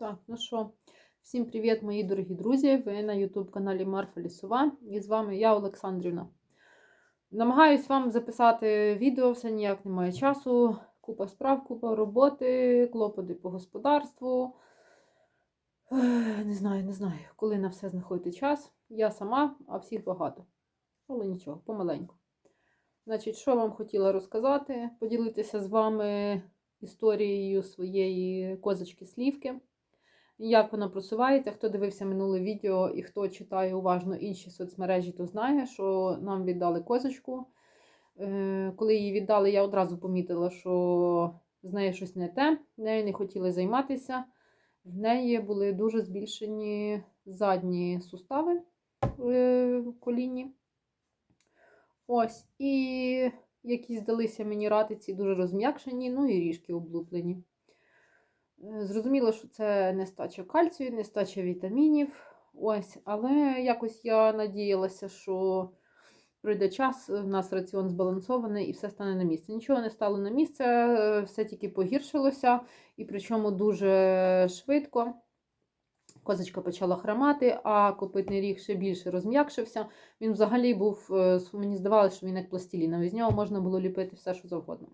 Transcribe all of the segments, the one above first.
Так, ну що, всім привіт, мої дорогі друзі! Ви на YouTube каналі Марфа Лісова. І з вами я, Олександрівна. Намагаюсь вам записати відео, все ніяк немає часу. Купа справ, купа роботи, клопоти по господарству. Не знаю, не знаю, коли на все знаходити час. Я сама, а всіх багато. Але нічого, помаленьку. Значить, що вам хотіла розказати? Поділитися з вами історією своєї козочки Слівки. Як вона просувається, хто дивився минуле відео і хто читає уважно інші соцмережі, то знає, що нам віддали козочку. Е, Коли її віддали, я одразу помітила, що з нею щось не те, нею не хотіли займатися. В неї були дуже збільшені задні сустави в коліні. Ось, і які здалися мені ратиці дуже розм'якшені, ну і ріжки облуплені. Е, Зрозуміло, що це нестача кальцію, нестача вітамінів. Ось, але якось я надіялася, що пройде час, в нас раціон збалансований і все стане на місце. Нічого не стало на місце, е, все тільки погіршилося, і причому дуже швидко. Козочка почала хромати, а копитний ріг ще більше розм'якшився. Він взагалі був, е, мені здавалося, що він як пластиліновий. З нього можна було ліпити все, що завгодно.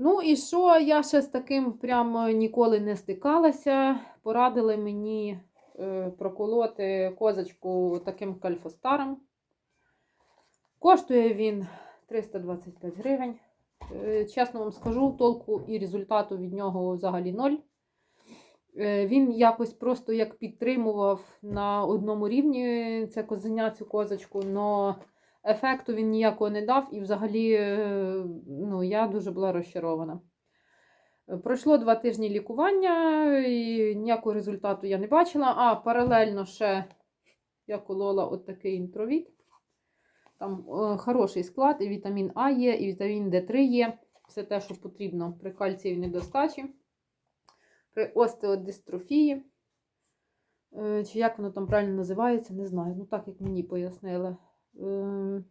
Ну і що, я ще з таким прямо ніколи не стикалася. Порадили мені е, проколоти козочку таким кальфостаром. Коштує він 325 гривень. Е, чесно вам скажу, толку і результату від нього взагалі ноль. Е, Він якось просто як підтримував на одному рівні це козеня, цю козочку, але ефекту він ніякого не дав, і взагалі е, ну, я дуже була розчарована. Пройшло два тижні лікування, і ніякого результату я не бачила. А паралельно ще я колола от такий інтровіт. Там е, хороший склад, і вітамін А є, і вітамін Д3 є. Все те, що потрібно при кальцієвій недостачі при остеодистрофії. Е, Чи як воно там правильно називається, не знаю. Ну, так як мені пояснили. Е,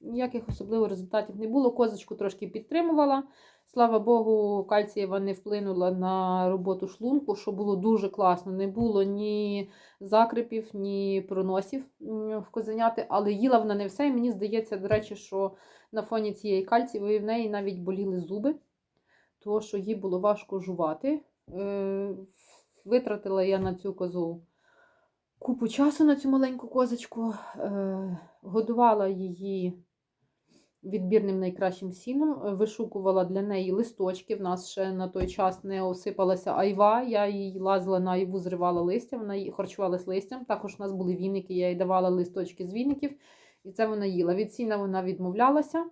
Ніяких особливих результатів не було. Козочку трошки підтримувала. Слава Богу, кальцієва не вплинула на роботу шлунку, що було дуже класно. Не було ні закрипів, ні проносів в козеняти, але їла вона не все. І мені здається, до речі, що на фоні цієї кальцієвої в неї навіть боліли зуби, тому що їй було важко жувати. Е, Витратила я на цю козу купу часу на цю маленьку козочку. Годувала її відбірним найкращим сіном, е, вишукувала для неї листочки. В нас ще на той час не осипалася айва. Я їй лазила на айву, зривала листя, вона їй харчувалась листям. Також у нас були віники, я їй давала листочки з віників, і це вона їла. Від сіна вона відмовлялася.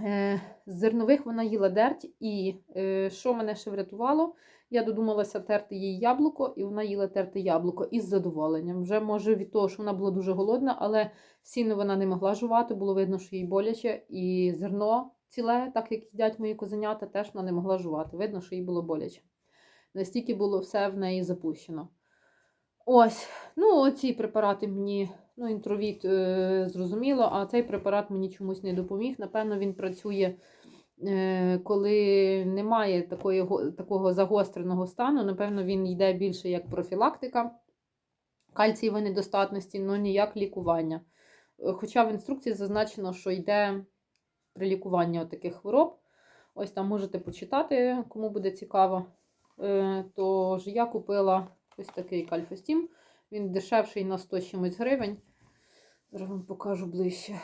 Е, З зернових вона їла дерть, і е, що мене ще врятувало, я додумалася терти їй яблуко, і вона їла терти яблуко із задоволенням. Вже, може, від того, що вона була дуже голодна, але сіно вона не могла жувати, було видно, що їй боляче, і зерно ціле, так як їдять мої козенята, теж вона не могла жувати. Видно, що їй було боляче. Настільки було все в неї запущено. Ось, ну, оці препарати мені, ну, інтровіт е, зрозуміло, а цей препарат мені чомусь не допоміг. Напевно, він працює, коли немає такої, такого загостреного стану. Напевно, він йде більше як профілактика кальцієвої недостатності, але ніяк лікування. Е, Хоча в інструкції зазначено, що йде при лікуванні таких хвороб. Ось там можете почитати, кому буде цікаво. Е, Тож я купила ось такий кальфостім. Він дешевший на 100 чимось гривень. Зараз вам покажу ближче.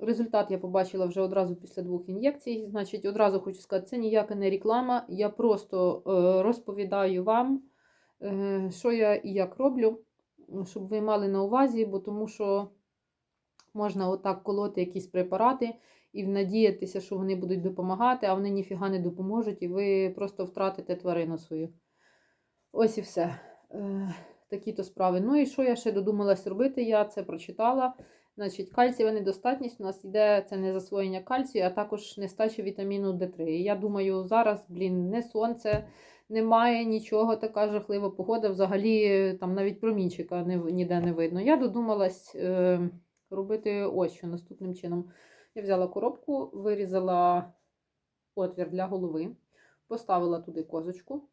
Результат я побачила вже одразу після двох ін'єкцій. Значить, одразу хочу сказати, це ніяка не реклама. Я просто е, розповідаю вам, е, що я і як роблю, щоб ви мали на увазі, бо тому що можна отак колоти якісь препарати і надіятися, що вони будуть допомагати, а вони ніфіга не допоможуть, і ви просто втратите тварину свою. Ось і все. Е, Такі-то справи. Ну і що я ще додумалась робити? Я це прочитала. Значить, кальцієва недостатність у нас йде це не засвоєння кальцію, а також нестача вітаміну Д3. І я думаю, зараз, блін, не сонце, немає нічого, така жахлива погода. Взагалі там навіть промінчика ніде не видно. Я додумалась е, робити ось що наступним чином. Я взяла коробку, вирізала отвір для голови, поставила туди козочку.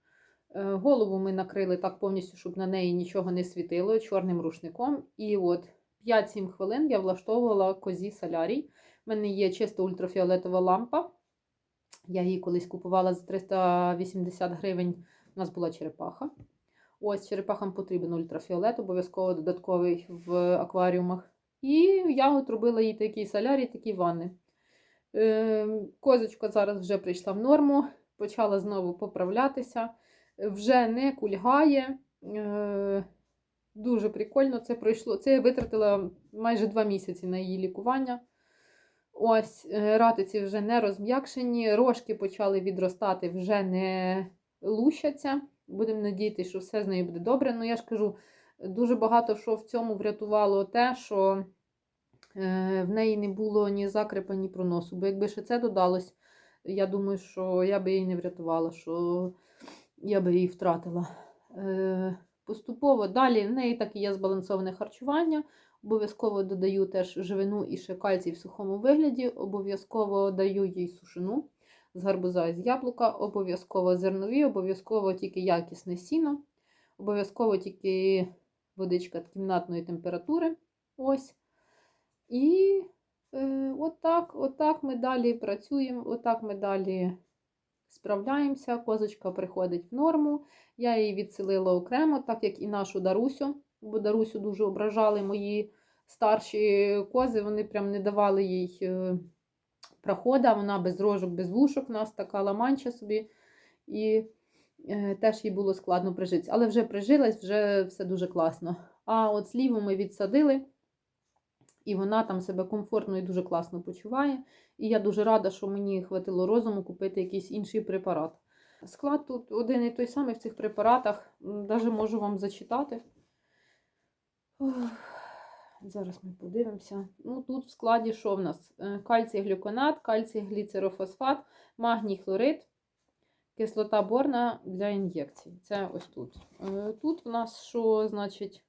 Е, Голову ми накрили так повністю, щоб на неї нічого не світило чорним рушником. І от 5-7 хвилин я влаштовувала козі солярій. У мене є чисто ультрафіолетова лампа. Я її колись купувала за 380 гривень. У нас була черепаха. Ось черепахам потрібен ультрафіолет, обов'язково додатковий в акваріумах. І я от робила їй такі солярій, такі ванни. Е, Козочка зараз вже прийшла в норму, почала знову поправлятися, вже не кульгає. Е, Дуже прикольно це пройшло. Це я витратила майже два місяці на її лікування. Ось, е, ратиці вже не розм'якшені, рожки почали відростати, вже не лущаться. Будемо надіятися, що все з нею буде добре. Ну, я ж кажу, дуже багато що в цьому врятувало те, що е, в неї не було ні закрепа, ні проносу. Бо якби ще це додалось, я думаю, що я би її не врятувала, що я би її втратила. Поступово далі в неї так і є збалансоване харчування. Обов'язково додаю теж живину і ще кальцій в сухому вигляді. Обов'язково даю їй сушину з гарбуза і з яблука, обов'язково зернові, обов'язково тільки якісне сіно, обов'язково тільки водичка кімнатної температури. Ось. І е, отак, отак ми далі працюємо, отак ми далі справляємося. Козочка приходить в норму. Я її відселила окремо, так як і нашу Дарусю, бо Дарусю дуже ображали мої старші кози, вони прям не давали їй е, прохода, вона без рожок, без вушок, у нас така ламанча собі. І е, теж їй було складно прижитися. Але вже прижилась, вже все дуже класно. А от сліву ми відсадили, і вона там себе комфортно і дуже класно почуває. І я дуже рада, що мені хватило розуму купити якийсь інший препарат. Склад тут один і той самий в цих препаратах. Навіть можу вам зачитати. Зараз ми подивимося. Ну, Тут в складі що в нас? Е, Кальцій глюконат, кальцій гліцерофосфат, магній хлорид, кислота борна для ін'єкцій. Це ось тут. Е, Тут в нас що, значить,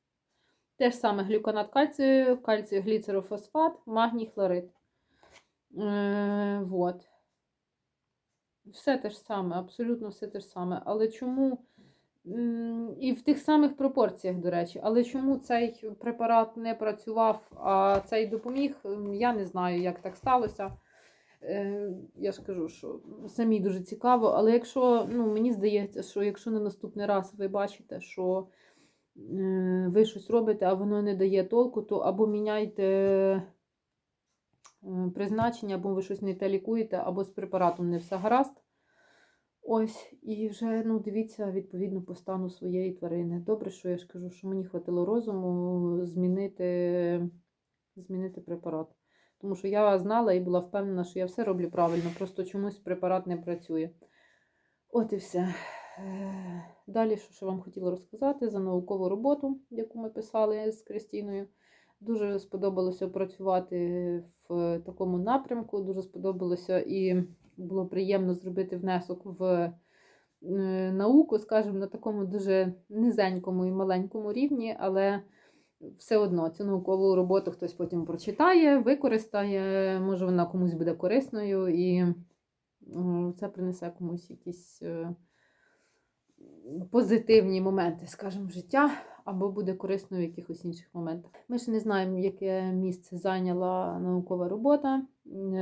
те ж саме глюконат кальцію, кальцій гліцерофосфат, магній хлорид. Е, вот. Все те ж саме, абсолютно все те ж саме. Але чому. І в тих самих пропорціях, до речі, але чому цей препарат не працював, а цей допоміг, я не знаю, як так сталося. Е, Я ж кажу, що самі дуже цікаво, але якщо, ну, мені здається, що якщо на наступний раз ви бачите, що ви щось робите, а воно не дає толку, то або міняйте е, призначення, або ви щось не те лікуєте, або з препаратом не все гаразд. Ось, і вже ну, дивіться відповідно по стану своєї тварини. Добре, що я ж кажу, що мені хватило розуму змінити, змінити препарат. Тому що я знала і була впевнена, що я все роблю правильно, просто чомусь препарат не працює. От і все. Далі, що вам хотіла розказати за наукову роботу, яку ми писали з Кристіною. Дуже сподобалося працювати в такому напрямку. Дуже сподобалося і було приємно зробити внесок в е, науку, скажімо, на такому дуже низенькому і маленькому рівні, але все одно цю наукову роботу хтось потім прочитає, використає, може вона комусь буде корисною, і це принесе комусь якісь е, позитивні моменти, скажімо, життя, або буде корисною в якихось інших моментах. Ми ще не знаємо, яке місце зайняла наукова робота.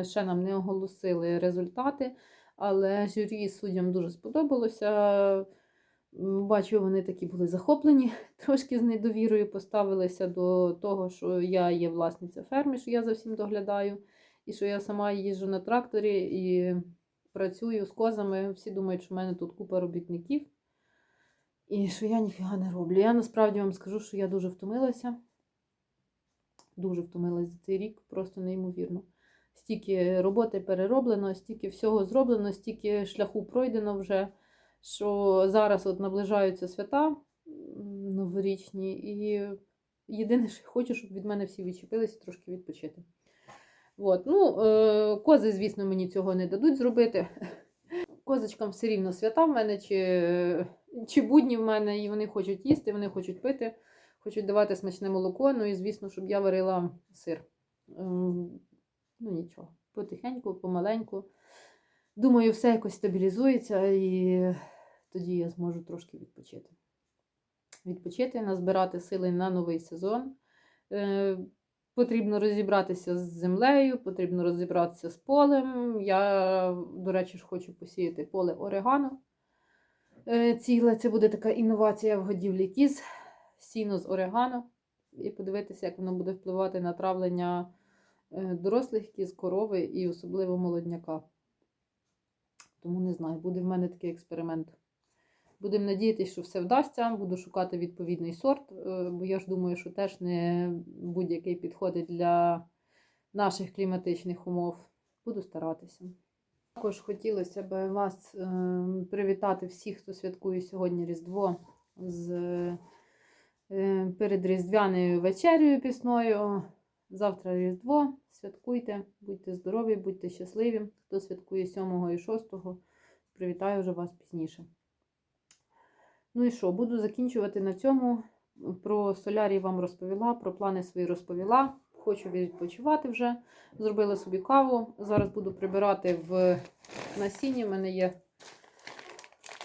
Ще нам не оголосили результати, але журі суддям дуже сподобалося. Бачу, вони такі були захоплені, трошки з недовірою поставилися до того, що я є власниця ферми, що я за всім доглядаю, і що я сама їжджу на тракторі і працюю з козами. Всі думають, що в мене тут купа робітників. І що я ніфіга не роблю. Я насправді вам скажу, що я дуже втомилася. Дуже втомилася за цей рік, просто неймовірно. Стільки роботи перероблено, стільки всього зроблено, стільки шляху пройдено вже, що зараз от наближаються свята новорічні, і єдине, що я хочу, щоб від мене всі відчепилися трошки відпочити. От. Ну, е, кози, звісно, мені цього не дадуть зробити. Козочкам все рівно свята в мене, чи, чи будні в мене, і вони хочуть їсти, вони хочуть пити, хочуть давати смачне молоко. Ну і звісно, щоб я варила сир. Ем, Ну нічого, потихеньку, помаленьку. Думаю, все якось стабілізується і тоді я зможу трошки відпочити. Відпочити, назбирати сили на новий сезон. Е, Потрібно розібратися з землею, потрібно розібратися з полем. Я, до речі, ж хочу посіяти поле орегано. Е, Ціле це буде така інновація в годівлі кіз, сіно з орегано. І подивитися, як воно буде впливати на травлення е, дорослих кіз, корови і особливо молодняка. Тому не знаю, буде в мене такий експеримент. Будемо надіятися, що все вдасться. Буду шукати відповідний сорт, е, бо я ж думаю, що теж не будь-який підходить для наших кліматичних умов. Буду старатися. Також хотілося б вас е, привітати всіх, хто святкує сьогодні Різдво з е, передріздвяною вечерею пісною. Завтра Різдво. Святкуйте, будьте здорові, будьте щасливі. Хто святкує 7 і 6, привітаю вже вас пізніше. Ну і що, буду закінчувати на цьому. Про солярій вам розповіла, про плани свої розповіла. Хочу відпочивати вже. Зробила собі каву. Зараз буду прибирати в насінні. У мене є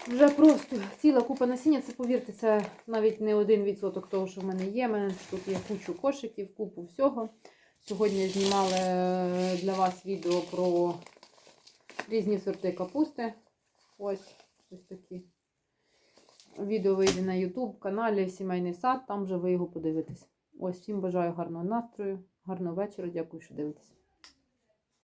вже просто ціла купа насіння. Це, повірте, це навіть не один відсоток того, що в мене є. У мене тут є кучу кошиків, купу всього. Сьогодні знімали для вас відео про різні сорти капусти. Ось ось такі. Відео вийде на YouTube каналі Сімейний сад, там вже ви його подивитесь. Ось всім бажаю гарного настрою, гарного вечора. Дякую, що дивитесь.